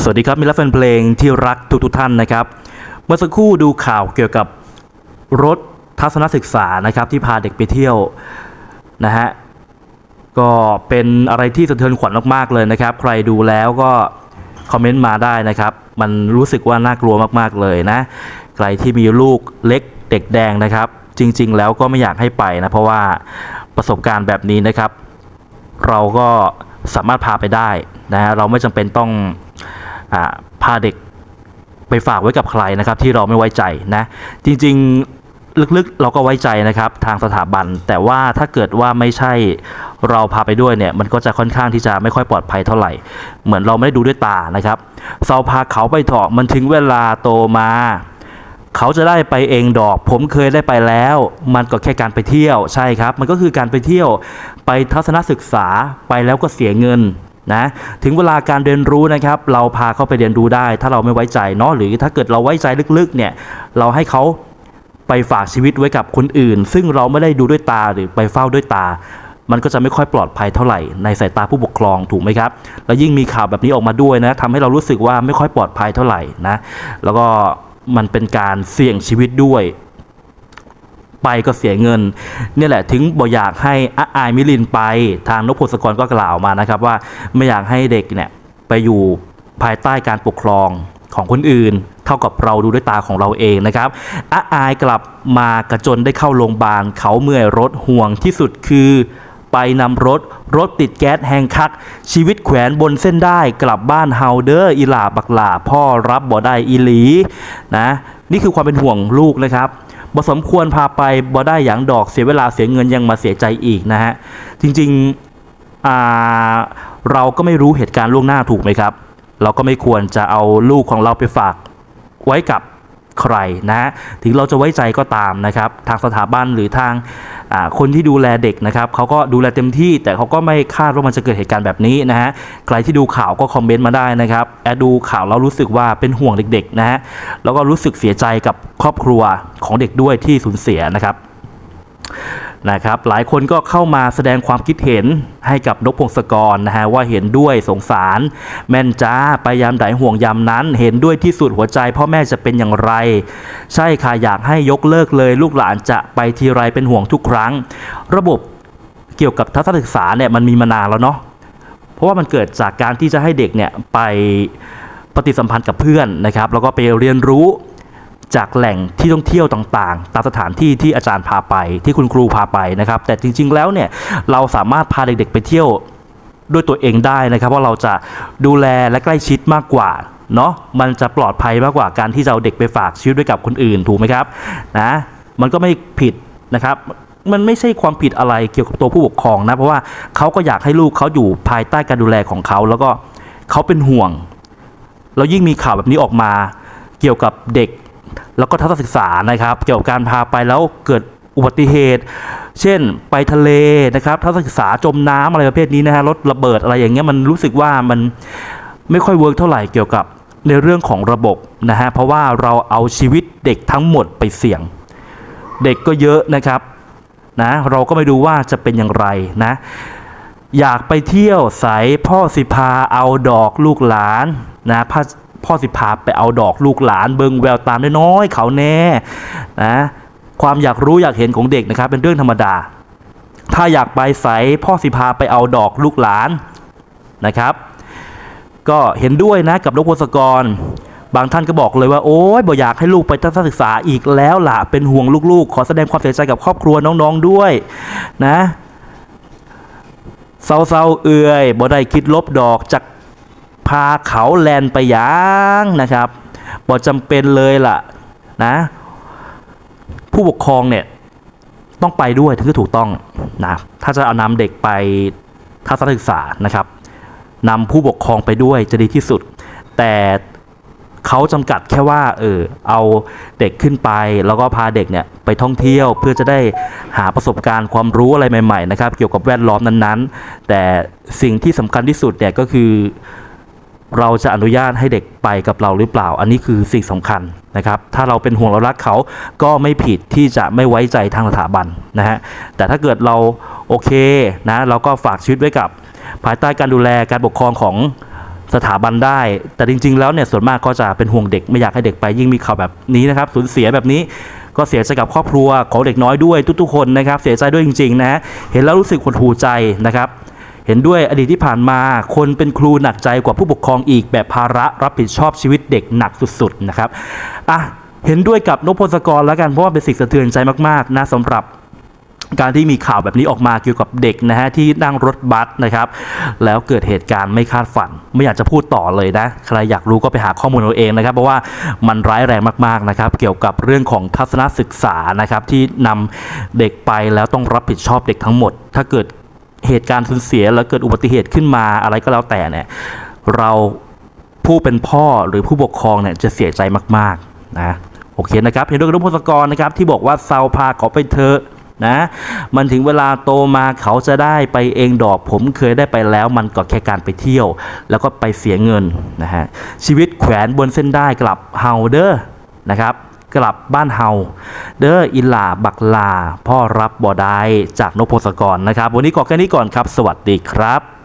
สวัสดีครับมิตรแลแฟนเพลงที่รักทุกทุกท่านนะครับ เมื่อสักครู่ดูข่าวเกี่ยวกับรถทัศนศึกษานะครับที่พาเด็กไปเที่ยวนะฮะก็เป็นอะไรที่สะเทือนขวัญมากๆเลยนะครับ ใครดูแล้วก็คอมเมนต์มาได้นะครับ มันรู้สึกว่าน่ากลัวมากๆเลยนะ ใครที่มีลูกเล็กเด็กแดงนะครับ จริง ๆ แล้วก็ไม่อยากให้ไปนะ เพราะว่าประสบการณ์แบบนี้นะครับ เราก็สามารถพาไปได้นะฮะเราไม่จำเป็นต้อง พาเด็กไปฝากไว้กับใครนะครับที่เราไม่ไว้ใจนะจริงๆลึกๆเราก็ไว้ใจนะครับทางสถาบัน แต่ว่าถ้าเกิดว่าไม่ใช่เราพาไปด้วยเนี่ยมันก็จะค่อนข้างที่จะไม่ค่อยปลอดภัยเท่าไหร่ เหมือนเราไม่ได้ดูด้วยตานะครับเราพาเขาไปเถอะมันถึงเวลาโตมา เขาจะได้ไปเองดอก ผมเคยได้ไปแล้ว มันก็แค่การไปเที่ยวใช่ครับ มันก็คือการไปเที่ยว ไปทัศนศึกษาไปแล้วก็เสียเงิน นะถึงเวลาการเรียนรู้นะครับเราพาเขาไปเรียนรู้ได้ ถ้าเราไม่ไว้ใจเนาะหรือถ้าเกิดเราไว้ใจลึกๆเนี่ยเราให้เขาไปฝากชีวิตไว้กับคนอื่น ซึ่งเราไม่ได้ดูด้วยตาหรือไปเฝ้าด้วยตา มันก็จะไม่ค่อยปลอดภัยเท่าไหร่ในสายตาผู้ปกครองถูกไหมครับ แล้วยิ่งมีข่าวแบบนี้ออกมาด้วยนะทำให้เรารู้สึกว่าไม่ค่อยปลอดภัยเท่าไหร่นะแล้วก็มันเป็นการเสี่ยงชีวิตด้วย ไปก็เสียเงินเนี่ยแหละถึงบอกอยากให้อาอายมิลินไปทางนพพลสกรก็กล่าวมานะครับว่าไม่อยากให้เด็กเนี่ยไปอยู่ภายใต้การปกครองของคนอื่น เท่ากับเราดูด้วยตาของเราเองนะครับอาอายกลับมากระจนได้เข้าโรงพยาบาลเขาเมื่อยรถห่วงที่สุดคือไปนำรถรถติดแก๊สแหงคัก ชีวิตแขวนบนเส้นได้กลับบ้านเฮาเดอร์อีหลาบักหลาพ่อรับบ่ได้อีหลีนะนี่คือความเป็นห่วงลูกนะครับ บ่สมควรพาไปบ่ได้อย่างดอกเสียเวลาเสียเงินยังมาเสียใจอีกนะฮะ จริงๆอาเราก็ไม่รู้เหตุการณ์ล่วงหน้าถูกไหมครับ เราก็ไม่ควรจะเอาลูกของเราไปฝากไว้กับใครนะ ถึงเราจะไว้ใจก็ตามนะครับ ทางสถาบันหรือทาง คนที่ดูแลเด็กนะครับเขาก็ดูแลเต็มที่ แต่เขาก็ไม่คาดว่ามันจะเกิดเหตุการณ์แบบนี้นะฮะใครที่ดูข่าวก็คอมเมนต์มาได้นะครับแอดดูข่าวแล้วรู้สึกว่าเป็นห่วงเด็กๆนะฮะแล้วก็รู้สึกเสียใจกับครอบครัวของเด็กด้วยที่สูญเสียนะครับ นะครับหลายคนก็เข้ามาแสดงความคิดเห็นให้กับนกพงศกรนะฮะว่าเห็นด้วยสงสาร แม่นจ้าไปยามใดห่วงยามนั้น เห็นด้วยที่สุดหัวใจพ่อแม่จะเป็นอย่างไร ใช่ค่ะอยากให้ยกเลิกเลย ลูกหลานจะไปทีไรเป็นห่วงทุกครั้ง ระบบเกี่ยวกับทัศนศึกษาเนี่ยมันมีมานานแล้วเนาะเพราะว่ามันเกิดจากการที่จะให้เด็กเนี่ยไปปฏิสัมพันธ์กับเพื่อนนะครับ แล้วก็ไปเรียนรู้ จากแหล่งที่ท่องเที่ยวต่างๆ ตามสถานที่ที่อาจารย์พาไป ที่คุณครูพาไปนะครับ แต่จริง ๆ แล้วเนี่ยเราสามารถพาเด็กๆ ไปเที่ยวด้วยตัวเองได้นะครับว่าเราจะดูแลและใกล้ชิดมากกว่าเนาะมันจะปลอดภัยมากกว่าการที่จะเอาเด็กไปฝากชีวิตด้วยกับคนอื่นถูกไหมครับนะมันก็ไม่ผิดนะครับมันไม่ใช่ความผิดอะไรเกี่ยวกับตัวผู้ปกครองนะเพราะว่าเขาก็อยากให้ลูกเขาอยู่ภายใต้การดูแลของเขาแล้วก็เขาเป็นห่วงแล้วยิ่งมีข่าวแบบนี้ออกมา เกี่ยวกับเด็ก แล้วก็ทัศนศึกษานะครับ เกี่ยวกับการพาไปแล้วเกิดอุบัติเหตุ เช่นไปทะเลนะครับทัศนศึกษาจมน้ำอะไรประเภทนี้นะฮะรถระเบิดอะไรอย่างเงี้ยมันรู้สึกว่ามันไม่ค่อยเวิร์กเท่าไหร่เกี่ยวกับในเรื่องของระบบนะฮะเพราะว่าเราเอาชีวิตเด็กทั้งหมดไปเสี่ยง เด็กก็เยอะนะครับนะเราก็ไม่ดูว่าจะเป็นอย่างไรนะ อยากไปเที่ยวใสพ่อสิพาเอาดอกลูกหลานนะพ่อ พ่อสิพาไปเอาดอกลูกหลานเบิงแววตามน้อยๆเขาแน่นะความอยากรู้อยากเห็นของเด็กนะครับ เป็นเรื่องธรรมดา ถ้าอยากไปใสพ่อสิพาไปเอาดอกลูกหลานนะครับ ก็เห็นด้วยนะกับนกพศกร บางท่านก็บอกเลยว่าโอ๊ยบ่อยากให้ลูกไปทัศนศึกษาอีกแล้วล่ะเป็นห่วงลูกๆ ขอแสดงความเสียใจกับครอบครัวน้องๆด้วยนะเศร้าๆเอื่อยบ่ได้คิดลบดอกจาก พาเขาแลนไปยางนะครับบ่จำเป็นเลยล่ะนะ ผู้ปกครองเนี่ยต้องไปด้วยถึงจะถูกต้องนะถ้าจะเอานำเด็กไปทัศนศึกษานะครับนำผู้ปกครองไปด้วยจะดีที่สุด แต่เขาจำกัดแค่ว่าเออเอาเด็กขึ้นไป แล้วก็พาเด็กเนี่ยไปท่องเที่ยวเพื่อจะได้หาประสบการณ์ความรู้อะไรใหม่ๆนะครับ เกี่ยวกับแวดล้อมนั้นๆ แต่สิ่งที่สำคัญที่สุดเนี่ยก็คือ เราจะอนุญาตให้เด็กไปกับเราหรือเปล่า อันนี้คือสิ่งสำคัญนะครับ ถ้าเราเป็นห่วงเรารักเขาก็ไม่ผิดที่จะไม่ไว้ใจทางสถาบันนะฮะ แต่ถ้าเกิดเราโอเคนะเราก็ฝากชีวิตไว้กับ ภายใต้การดูแลการปกครองของสถาบันได้ แต่จริง ๆ แล้วเนี่ยส่วนมากก็จะเป็นห่วงเด็กไม่อยากให้เด็กไปยิ่งมีข่าวแบบนี้นะครับสูญเสียแบบนี้ก็เสียใจกับครอบครัวของเด็กน้อยด้วยทุกๆคนนะครับ เสียใจด้วยจริงๆนะเห็นแล้วรู้สึกหดหูใจนะครับ เห็นด้วยอดีตที่ผ่านมาคนเป็นครูหนักใจกว่าผู้ปกครองอีกแบบภาระรับผิดชอบชีวิตเด็กหนักสุดๆนะครับอะเห็นด้วยกับนพพลสกรแล้วกันเพราะว่าเป็นสิ่งสะเทือนใจมากๆนะสำหรับการที่มีข่าวแบบนี้ออกมาเกี่ยวกับเด็กนะฮะที่นั่งรถบัสนะครับ แล้วเกิดเหตุการณ์ไม่คาดฝัน ไม่อยากจะพูดต่อเลยนะ ใครอยากรู้ก็ไปหาข้อมูลเอาเองนะครับ เพราะว่ามันร้ายแรงมากๆนะครับ เกี่ยวกับเรื่องของทัศนศึกษานะครับที่นำเด็กไปแล้วต้องรับผิดชอบเด็กทั้งหมด ถ้าเกิด เหตุการณ์สูญเสียแล้วเกิดอุบัติเหตุขึ้นมาอะไรก็แล้วแต่เนี่ยเราผู้เป็นพ่อหรือผู้ปกครองเนี่ยจะเสียใจมากๆนะโอเคนะครับ เห็นด้วยกับนุพศกรนะครับที่บอกว่าเซาพาเขาไปเถอะนะมันถึงเวลาโตมาเขาจะได้ไปเองดอกผมเคยได้ไปแล้วมันก็แค่การไปเที่ยว แล้วก็ไปเสียเงินนะฮะชีวิตแขวนบนเส้นได้กลับเฮาเด้อนะครับ กลับบ้านเฮาเด้ออิลาบักลา พ่อรับบ่ได้จากนพศกรนะครับ วันนี้ก็แค่นี้ก่อนครับ สวัสดีครับ